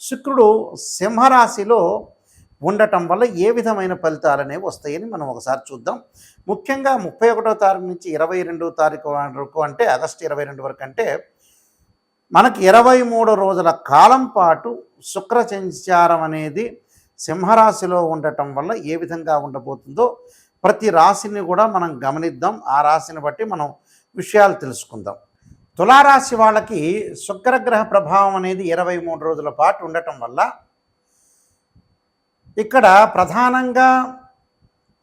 శుక్రుడు సింహరాశిలో ఉండటం వల్ల ఏ విధమైన ఫలితాలు అనేవి వస్తాయని మనం ఒకసారి చూద్దాం. ముఖ్యంగా ముప్పై ఒకటో తారీఖు నుంచి ఇరవై రెండో తారీఖు వరకు అంటే ఆగస్టు ఇరవై రెండు వరకు అంటే మనకి ఇరవై మూడు రోజుల కాలం పాటు శుక్ర సంచారం అనేది సింహరాశిలో ఉండటం వల్ల ఏ విధంగా ఉండబోతుందో ప్రతి రాశిని కూడా మనం గమనిద్దాం. ఆ రాశిని బట్టి మనం విషయాలు తెలుసుకుందాం. తులారాశి వాళ్ళకి శుక్రగ్రహ ప్రభావం అనేది ఇరవై మూడు రోజుల పాటు ఉండటం వల్ల ఇక్కడ ప్రధానంగా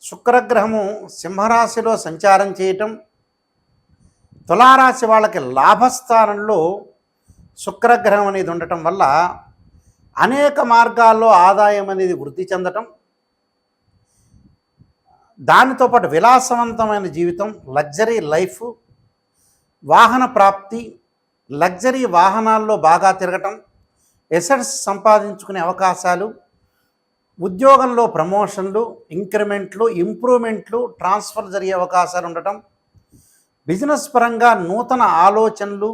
శుక్రగ్రహము సింహరాశిలో సంచారం చేయటం తులారాశి వాళ్ళకి లాభస్థానంలో శుక్రగ్రహం అనేది ఉండటం వల్ల అనేక మార్గాల్లో ఆదాయం అనేది వృద్ధి చెందటం దానితో పాటు విలాసవంతమైన జీవితం లగ్జరీ లైఫ్ వాహన ప్రాప్తి లగ్జరీ వాహనాల్లో బాగా తిరగటం ఎసెట్స్ సంపాదించుకునే అవకాశాలు ఉద్యోగంలో ప్రమోషన్లు ఇంక్రిమెంట్లు ఇంప్రూవ్మెంట్లు ట్రాన్స్ఫర్ జరిగే అవకాశాలు ఉండటం బిజినెస్ పరంగా నూతన ఆలోచనలు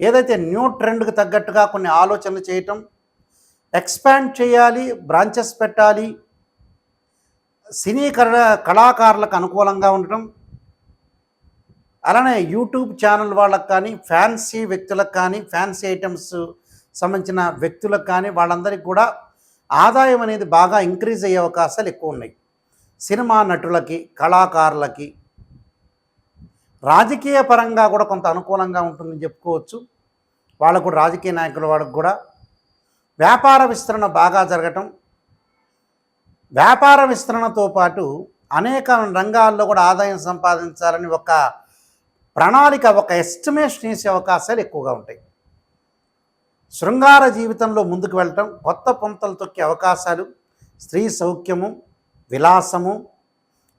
ఏదైతే న్యూ ట్రెండ్కి తగ్గట్టుగా కొన్ని ఆలోచనలు చేయటం ఎక్స్పాండ్ చేయాలి బ్రాంచెస్ పెట్టాలి సినీ కళ కళాకారులకు అనుకూలంగా ఉండటం అలానే యూట్యూబ్ ఛానల్ వాళ్ళకి కానీ ఫ్యాన్సీ వ్యక్తులకు కానీ ఫ్యాన్సీ ఐటమ్స్ సంబంధించిన వ్యక్తులకు కానీ వాళ్ళందరికీ కూడా ఆదాయం అనేది బాగా ఇంక్రీజ్ అయ్యే అవకాశాలు ఎక్కువ ఉన్నాయి. సినిమా నటులకి కళాకారులకి రాజకీయ పరంగా కూడా కొంత అనుకూలంగా ఉంటుందని చెప్పుకోవచ్చు. వాళ్ళకు కూడా రాజకీయ నాయకుల వాళ్ళకు కూడా వ్యాపార విస్తరణ బాగా జరగటం వ్యాపార విస్తరణతో పాటు అనేక రంగాల్లో కూడా ఆదాయం సంపాదించాలని ఒక ప్రణాళిక ఒక ఎస్టిమేషన్ వేసే అవకాశాలు ఎక్కువగా ఉంటాయి. శృంగార జీవితంలో ముందుకు వెళ్ళటం కొత్త పొంతలు తొక్కే అవకాశాలు స్త్రీ సౌఖ్యము విలాసము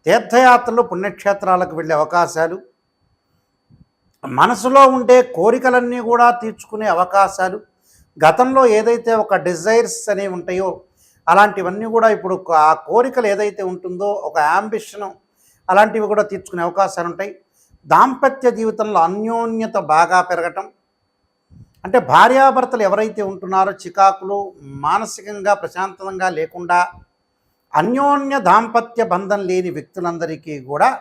తీర్థయాత్రలు పుణ్యక్షేత్రాలకు వెళ్ళే అవకాశాలు మనసులో ఉండే కోరికలన్నీ కూడా తీర్చుకునే అవకాశాలు గతంలో ఏదైతే ఒక డిజైర్స్ అనేవి ఉంటాయో అలాంటివన్నీ కూడా ఇప్పుడు ఆ కోరికలు ఏదైతే ఉంటుందో ఒక యాంబిషన్ అలాంటివి కూడా తీర్చుకునే అవకాశాలు ఉంటాయి. దాంపత్య జీవితంలో అన్యోన్యత బాగా పెరగటం. అంటే భార్యాభర్తలు ఎవరైతే ఉంటున్నారో చికాకులు మానసికంగా ప్రశాంతంగా లేకుండా అన్యోన్య దాంపత్య బంధం లేని వ్యక్తులందరికీ కూడా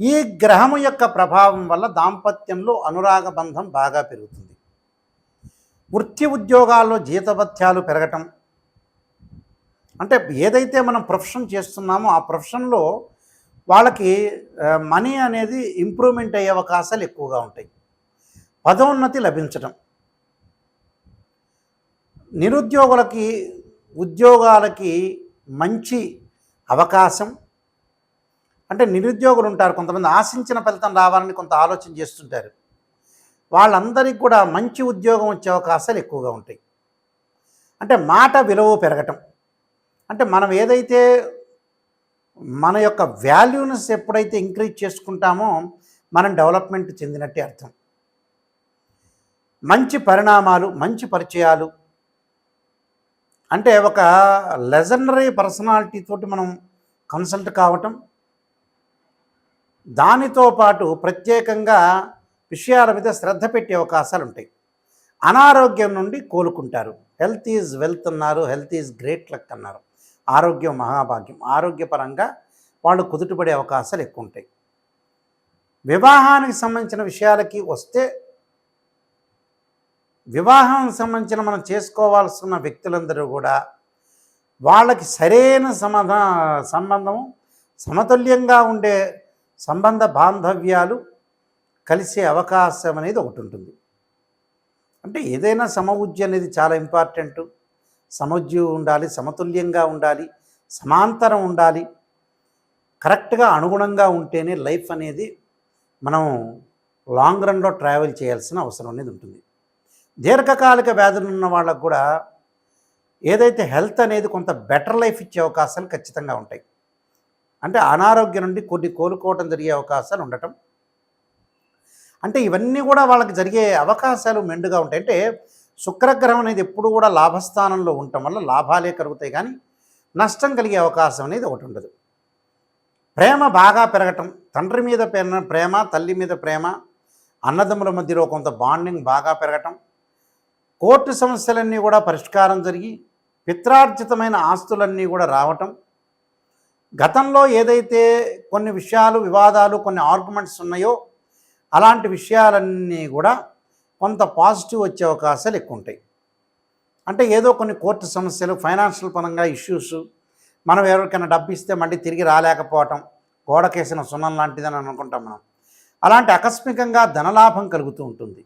ఈ గ్రహము యొక్క ప్రభావం వల్ల దాంపత్యంలో అనురాగ బంధం బాగా పెరుగుతుంది. వృత్తి ఉద్యోగాల్లో జీతభత్యాలు పెరగటం. అంటే ఏదైతే మనం ప్రొఫెషన్ చేస్తున్నామో ఆ ప్రొఫెషన్లో వాళ్ళకి మనీ అనేది ఇంప్రూవ్మెంట్ అయ్యే అవకాశాలు ఎక్కువగా ఉంటాయి. పదోన్నతి లభించడం నిరుద్యోగులకి ఉద్యోగాలకి మంచి అవకాశం. అంటే నిరుద్యోగులు ఉంటారు కొంతమంది ఆశించిన ఫలితం రావాలని కొంత ఆలోచన చేస్తుంటారు. వాళ్ళందరికీ కూడా మంచి ఉద్యోగం వచ్చే అవకాశాలు ఎక్కువగా ఉంటాయి. అంటే మాట విలువ పెరగటం. అంటే మనం ఏదైతే మన యొక్క వాల్యూనెస్ ఎప్పుడైతే ఇంక్రీజ్ చేసుకుంటామో మనం డెవలప్మెంట్ చెందినట్టే అర్థం. మంచి పరిణామాలు మంచి పరిచయాలు. అంటే ఒక లెజనరీ పర్సనాలిటీ తోటి మనం కన్సల్ట్ కావటం దానితో పాటు ప్రత్యేకంగా విషయాల మీద శ్రద్ధ పెట్టే అవకాశాలు ఉంటాయి. అనారోగ్యం నుండి కోలుకుంటారు. హెల్త్ ఈజ్ వెల్త్ అన్నారు హెల్త్ ఈజ్ గ్రేట్ లక్ అన్నారు. ఆరోగ్యం మహాభాగ్యం. ఆరోగ్యపరంగా వాళ్ళు కుదుటపడే అవకాశాలు ఎక్కువ ఉంటాయి వివాహానికి సంబంధించిన విషయాలకి వస్తే వివాహానికి సంబంధించిన మనం చేసుకోవాల్సిన వ్యక్తులందరూ కూడా వాళ్ళకి సరైన సమాధా సంబంధం సమతుల్యంగా ఉండే సంబంధ బాంధవ్యాలు కలిసే అవకాశం అనేది ఒకటి ఉంటుంది. అంటే ఏదైనా సమవుజ్య అనేది చాలా ఇంపార్టెంట్. సమజ్యు ఉండాలి సమతుల్యంగా ఉండాలి సమాంతరం ఉండాలి. కరెక్ట్గా అనుగుణంగా ఉంటేనే లైఫ్ అనేది మనం లాంగ్ రన్లో ట్రావెల్ చేయాల్సిన అవసరం అనేది ఉంటుంది. దీర్ఘకాలిక వ్యాధులు ఉన్న వాళ్ళకు కూడా ఏదైతే హెల్త్ అనేది కొంత బెటర్ లైఫ్ ఇచ్చే అవకాశాలు ఖచ్చితంగా ఉంటాయి. అంటే అనారోగ్యం నుండి కొన్ని కోలుకోవడం జరిగే అవకాశాలు ఉండటం. అంటే ఇవన్నీ కూడా వాళ్ళకి జరిగే అవకాశాలు మెండుగా ఉంటాయి. అంటే శుక్రగ్రహం అనేది ఎప్పుడు కూడా లాభస్థానంలో ఉండటం వల్ల లాభాలే కలుగుతాయి కానీ నష్టం కలిగే అవకాశం అనేది ఒకటి ఉండదు. ప్రేమ బాగా పెరగటం తండ్రి మీద ప్రేమ తల్లి మీద ప్రేమ అన్నదమ్ముల మధ్యలో కొంత బాండింగ్ బాగా పెరగటం కోర్టు సమస్యలన్నీ కూడా పరిష్కారం జరిగి పిత్రార్జితమైన ఆస్తులన్నీ కూడా రావటం గతంలో ఏదైతే కొన్ని విషయాలు వివాదాలు కొన్ని ఆర్గ్యుమెంట్స్ ఉన్నాయో అలాంటి విషయాలన్నీ కూడా కొంత పాజిటివ్ వచ్చే అవకాశాలు ఎక్కువ ఉంటాయి అంటే ఏదో కొన్ని కోర్టు సమస్యలు ఫైనాన్షియల్ పరంగా ఇష్యూస్ మనం ఎవరికైనా డబ్బు ఇస్తే మళ్ళీ తిరిగి రాలేకపోవటం గోడకేసిన సున్నం లాంటిదని అనుకుంటాం మనం. అలాంటి ఆకస్మికంగా ధనలాభం కలుగుతూ ఉంటుంది.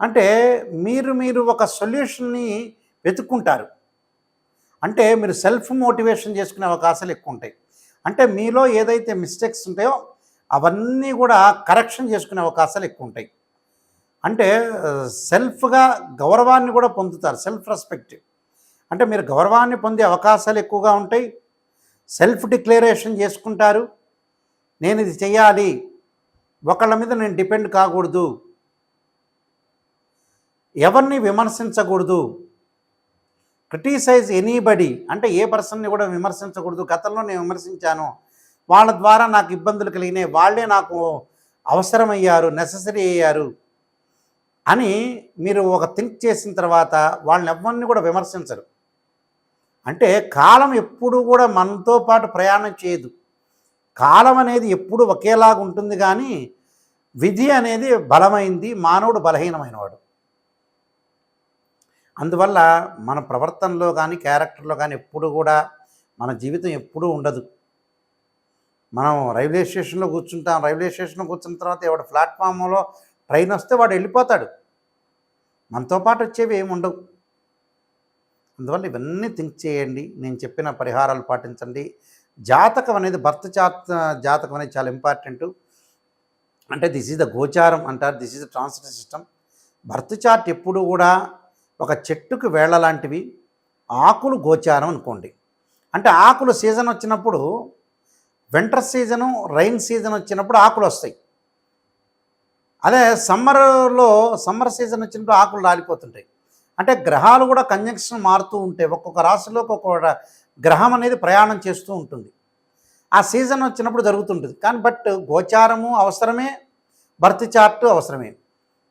అంటే మీరు మీరు ఒక సొల్యూషన్ని వెతుక్కుంటారు. అంటే మీరు సెల్ఫ్ మోటివేషన్ చేసుకునే అవకాశాలు ఎక్కువ ఉంటాయి అంటే మీలో ఏదైతే మిస్టేక్స్ ఉంటాయో అవన్నీ కూడా కరెక్షన్ చేసుకునే అవకాశాలు ఎక్కువ ఉంటాయి అంటే సెల్ఫ్గా గౌరవాన్ని కూడా పొందుతారు సెల్ఫ్ రెస్పెక్ట్ అంటే మీరు గౌరవాన్ని పొందే అవకాశాలు ఎక్కువగా ఉంటాయి సెల్ఫ్ డిక్లరేషన్ చేసుకుంటారు నేను ఇది చేయాలి ఒకళ్ళ మీద నేను డిపెండ్ కాకూడదు ఎవరిని విమర్శించకూడదు క్రిటిసైజ్ ఎనీబడి అంటే ఏ పర్సన్ని కూడా విమర్శించకూడదు గతంలో నేను విమర్శించాను వాళ్ళ ద్వారా నాకు ఇబ్బందులు కలిగినాయి వాళ్ళే నాకు అవసరమయ్యారు నెససరీ అయ్యారు అని మీరు ఒక థింక్ చేసిన తర్వాత వాళ్ళని ఎవరిని కూడా విమర్శించరు. అంటే కాలం ఎప్పుడు కూడా మనతో పాటు ప్రయాణం చేయదు. కాలం అనేది ఎప్పుడు ఒకేలాగా ఉంటుంది కానీ విధి అనేది బలమైంది మానవుడు బలహీనమైనవాడు. అందువల్ల మన ప్రవర్తనలో కానీ క్యారెక్టర్లో కానీ ఎప్పుడు కూడా మన జీవితం ఎప్పుడూ ఉండదు. మనం రైల్వే స్టేషన్లో కూర్చుంటాం రైల్వే స్టేషన్లో కూర్చున్న తర్వాత ఎవడ ప్లాట్ఫామ్లో ట్రైన్ వస్తే వాడు వెళ్ళిపోతాడు. మనతో పాటు వచ్చేవి ఏమి ఉండవు. అందువల్ల ఇవన్నీ థింక్ చేయండి. నేను చెప్పిన పరిహారాలు పాటించండి. జాతకం అనేది భర్త జాత జాతకం అనేది చాలా ఇంపార్టెంట్. అంటే దిస్ ఈజ్ ద గోచారం అంటారు. This is the transfer system. Birth chart ఎప్పుడు కూడా ఒక చెట్టుకు వేళ్ళ లాంటివి ఆకులు గోచారం అనుకోండి. అంటే ఆకులు సీజన్ వచ్చినప్పుడు వింటర్ సీజను రైన్ సీజన్ వచ్చినప్పుడు ఆకులు వస్తాయి. అదే సమ్మర్లో సమ్మర్ సీజన్ వచ్చినప్పుడు ఆకులు రాలిపోతుంటాయి. అంటే గ్రహాలు కూడా కంజంక్షన్ మారుతూ ఉంటాయి ఒక్కొక్క రాశిలో ఒక్కొక్క గ్రహం అనేది ప్రయాణం చేస్తూ ఉంటుంది. ఆ సీజన్ వచ్చినప్పుడు జరుగుతుంటుంది. కానీ బట్ గోచారము అవసరమే బర్త్ చార్ట్ అవసరమే.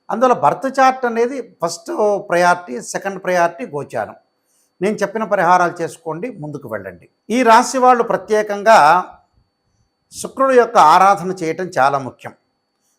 అందువల్ల బర్త్ చార్ట్ అనేది ఫస్ట్ ప్రయారిటీ సెకండ్ ప్రయారిటీ గోచారం. నేను చెప్పిన పరిహారాలు చేసుకోండి ముందుకు వెళ్ళండి. ఈ రాశి వాళ్ళు ప్రత్యేకంగా శుక్రుడు యొక్క ఆరాధన చేయటం చాలా ముఖ్యం.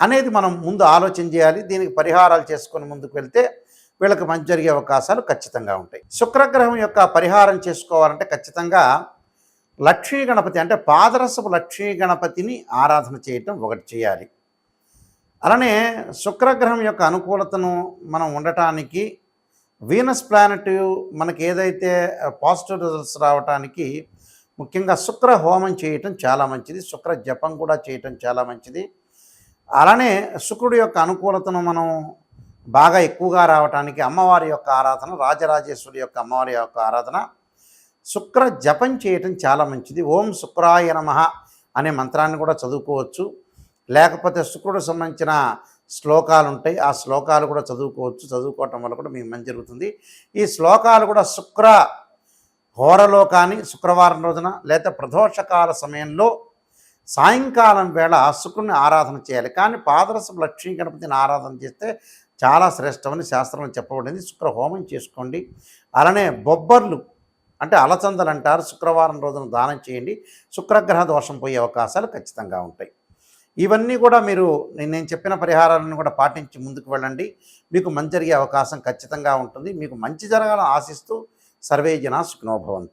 అనేది మనం ముందు ఆలోచన చేయాలి దీనికి పరిహారాలు చేసుకొని ముందుకు వెళ్తే వీళ్ళకి మంచి జరిగే అవకాశాలు ఖచ్చితంగా ఉంటాయి. శుక్రగ్రహం యొక్క పరిహారం చేసుకోవాలంటే ఖచ్చితంగా లక్ష్మీ గణపతి అంటే పాదరసపు లక్ష్మీ గణపతిని ఆరాధన చేయటం ఒకటి చేయాలి. అలానే శుక్రగ్రహం యొక్క అనుకూలతను మనం ఉండటానికి వీనస్ ప్లానెట్ మనకి ఏదైతే పాజిటివ్ రిజల్ట్స్ రావడానికి ముఖ్యంగా శుక్ర హోమం చేయటం చాలా మంచిది శుక్ర జపం కూడా చేయటం చాలా మంచిది. అలానే శుక్రుడి యొక్క అనుకూలతను మనం బాగా ఎక్కువగా రావటానికి అమ్మవారి యొక్క ఆరాధన రాజరాజేశ్వరి యొక్క అమ్మవారి యొక్క ఆరాధన శుక్ర జపం చేయటం చాలా మంచిది. ఓం శుక్రాయ నమ అనే మంత్రాన్ని కూడా చదువుకోవచ్చు. లేకపోతే శుక్రుడు సంబంధించిన శ్లోకాలు ఉంటాయి. ఆ శ్లోకాలు కూడా చదువుకోవచ్చు. చదువుకోవటం వల్ల కూడా మీకు మంచి జరుగుతుంది. ఈ శ్లోకాలు కూడా శుక్ర హోరలో కానీ శుక్రవారం రోజున లేదా ప్రదోషకాల సమయంలో సాయంకాలం వేళ శుక్రుని ఆరాధన చేయాలి. కానీ పాదరసం లక్ష్మీ గణపతిని ఆరాధన చేస్తే చాలా శ్రేష్టమని శాస్త్రంలో చెప్పబడింది. శుక్ర హోమం చేసుకోండి. అలానే బొబ్బర్లు అంటే అలచందలు అంటారు. శుక్రవారం రోజున దానం చేయండి. శుక్రగ్రహ దోషం పోయే అవకాశాలు ఖచ్చితంగా ఉంటాయి. ఇవన్నీ కూడా మీరు నేను చెప్పిన పరిహారాలను కూడా పాటించి ముందుకు వెళ్ళండి. మీకు మంచి జరిగే అవకాశం ఖచ్చితంగా ఉంటుంది. మీకు మంచి జరగాలని ఆశిస్తూ సర్వే జన సుఖనోభవంతు